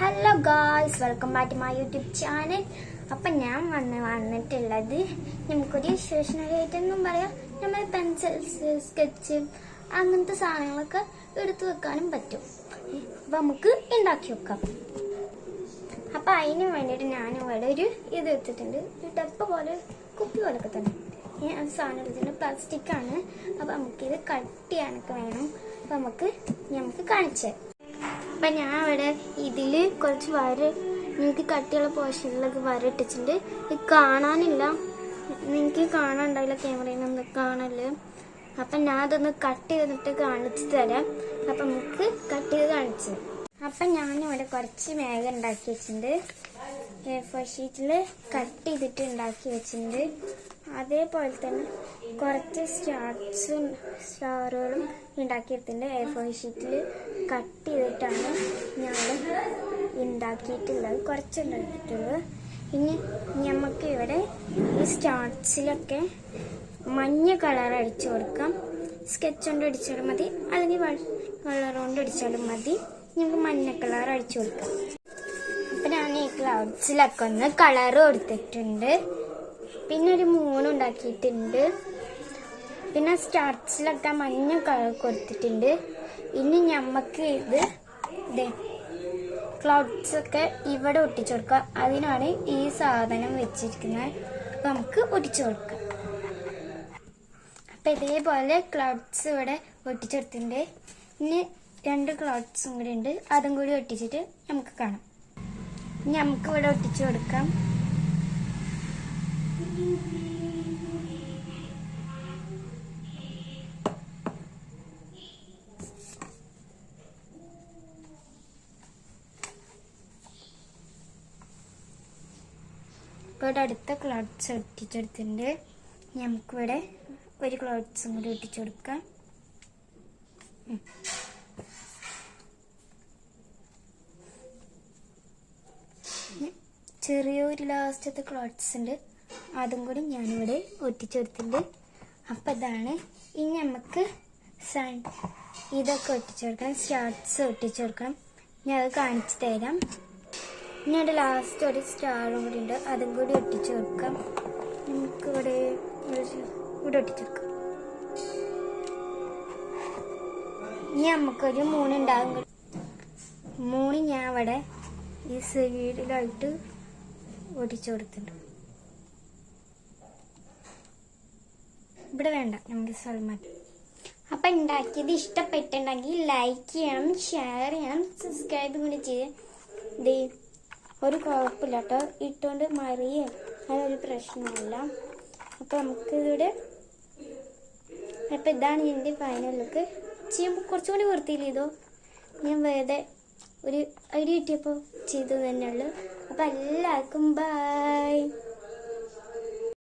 Hello guys welcome back to my YouTube channel അപ്പം ഞാൻ വന്ന് വന്നിട്ടുള്ളത് നമുക്കൊരു സ്റ്റേഷനറി എന്നും പറയാം. നമ്മൾ പെൻസിൽസ് സ്കെച്ച് അങ്ങനത്തെ സാധനങ്ങളൊക്കെ എടുത്തു വെക്കാനും പറ്റും. അപ്പം നമുക്ക് ഉണ്ടാക്കി വെക്കാം. അപ്പം അതിന് വേണ്ടിയിട്ട് ഞാൻ ഇവിടെ ഒരു ഇത് എടുത്തിട്ടുണ്ട്. ഒരു ടപ്പ് പോലെ കുപ്പി പോലൊക്കെ തന്നെ. ഞാൻ സാധനം എടുത്തിട്ടുണ്ട്. പ്ലാസ്റ്റിക്കാണ് അപ്പം നമുക്കിത് കട്ട് ചെയ്യാനൊക്കെ വേണം. അപ്പം നമുക്ക് നമുക്ക് കാണിച്ചു അപ്പം ഞാൻ അവിടെ ഇതിൽ കുറച്ച് വര നിങ്ങൾക്ക് കട്ടിയുള്ള പോർഷനിലൊക്കെ വര ഇട്ടിട്ടുണ്ട്. ഇത് കാണാനില്ല. നിങ്ങൾക്ക് കാണാനുണ്ടാവില്ല ക്യാമറയിൽ നിന്ന് കാണൽ. അപ്പം ഞാൻ അതൊന്ന് കട്ട് ചെയ്തിട്ട് കാണിച്ചു തരാം. അപ്പം നമുക്ക് കട്ട് ചെയ്ത് കാണിച്ചു അപ്പം ഞാനിവിടെ കുറച്ച് മേഘ ഉണ്ടാക്കി വെച്ചിട്ടുണ്ട്. എ ഫോർ കട്ട് ചെയ്തിട്ട് ഉണ്ടാക്കി വെച്ചിട്ടുണ്ട്. അതേപോലെ തന്നെ കുറച്ച് സ്റ്റാർട്സും സ്റ്റാറുകളും ഉണ്ടാക്കിയിട്ടുണ്ട്. എ ഫോർ ഷീറ്റിൽ കട്ട് ചെയ്തിട്ടാണ് ഞാൻ ഉണ്ടാക്കിയിട്ടുള്ളത് കുറച്ച് ഉണ്ടാക്കിയിട്ടുള്ളത് ഇനി നമുക്ക് ഇവിടെ ഈ സ്റ്റാർട്സിലൊക്കെ മഞ്ഞ കളർ അടിച്ചു കൊടുക്കാം. സ്കെച്ച് കൊണ്ട് അടിച്ചാലും മതി. അല്ലെങ്കിൽ കളർ കൊണ്ട് അടിച്ചാലും മതി. നമുക്ക് മഞ്ഞ കളർ അടിച്ചു കൊടുക്കാം. അപ്പം ഞാൻ ഈ ക്ലൗഡ്സിലൊക്കെ ഒന്ന് കളർ കൊടുത്തിട്ടുണ്ട്. പിന്നെ ഒരു മൂന്ന് ഉണ്ടാക്കിയിട്ടുണ്ട് പിന്നെ സ്റ്റാർട്ട്സിലൊക്കെ മഞ്ഞ കൊടുത്തിട്ടുണ്ട്. ഇനി ഞമ്മക്ക് ഇത് ക്ലൗഡ്സ് ഒക്കെ ഇവിടെ ഒട്ടിച്ചു കൊടുക്കുക അതിനാണ് ഈ സാധനം വെച്ചിരിക്കുന്നത്. നമുക്ക് ഒട്ടിച്ചു കൊടുക്കാം. അപ്പൊ ഇതേപോലെ ക്ലൗഡ്സ് ഇവിടെ ഒട്ടിച്ചെടുത്തിട്ടുണ്ട് ഇനി രണ്ട് ക്ലൗഡ്സും കൂടി ഉണ്ട്. അതും കൂടി ഒട്ടിച്ചിട്ട് നമുക്ക് കാണാം. ഇനി നമുക്ക് ഇവിടെ ഒട്ടിച്ചു കൊടുക്കാം. ഇവിടെ അടുത്ത ക്ലോത്ത്സ് ഒട്ടിച്ചെടുത്തിട്ടുണ്ട്. നമുക്കിവിടെ ഒരു ക്ലോത്ത്സും കൂടി ഒട്ടിച്ചു കൊടുക്കാം ചെറിയൊരു ലാസ്റ്റത്തെ ക്ലോത്ത്സ് ഉണ്ട്. അതും കൂടി ഞാനിവിടെ ഒട്ടിച്ചെടുത്തിട്ടുണ്ട് അപ്പം ഇതാണ് ഇനി നമുക്ക് സൺ ഇതൊക്കെ ഒട്ടിച്ചെടുക്കണം സ്റ്റാർട്ട്സ് ഒട്ടിച്ചെടുക്കണം ഞാൻ അത് കാണിച്ചു തരാം. ഇനി അവിടെ ലാസ്റ്റ് ഒരു സ്റ്റാറും കൂടി ഉണ്ട്. അതും കൂടി ഒട്ടിച്ചു കൊടുക്കാം നമുക്കിവിടെ ഇവിടെ ഒട്ടിച്ചെടുക്കാം ഇനി നമുക്കൊരു മൂന്നുണ്ടാകും മൂണ് ഞാൻ അവിടെ ഈ സൈഡിലായിട്ട് ഒടിച്ചു കൊടുത്തിട്ടുണ്ട് ഇവിടെ വേണ്ട നമുക്ക് സൽമാൻ അപ്പൊ ഉണ്ടാക്കിയത് ഇഷ്ടപ്പെട്ടുണ്ടെങ്കിൽ ലൈക്ക് ചെയ്യണം ഷെയർ ചെയ്യണം സബ്സ്ക്രൈബ് കൂടി ചെയ്ത് ദേ ഒരു കുഴപ്പമില്ല കേട്ടോ ഇട്ടുകൊണ്ട് മറിയേ അതൊരു പ്രശ്നമില്ല അപ്പൊ നമുക്ക് അപ്പം ഇതാണ് എന്റെ ഫൈനൽ ലുക്ക് ചെയ്യുമ്പോൾ കുറച്ചും കൂടി വൃത്തിയില്ല ഇതോ ഞാൻ വെറുതെ ഒരു ഐഡിയ കിട്ടിയപ്പോൾ ചെയ്തു തന്നെയുള്ളു. അപ്പം എല്ലാവർക്കും ബൈ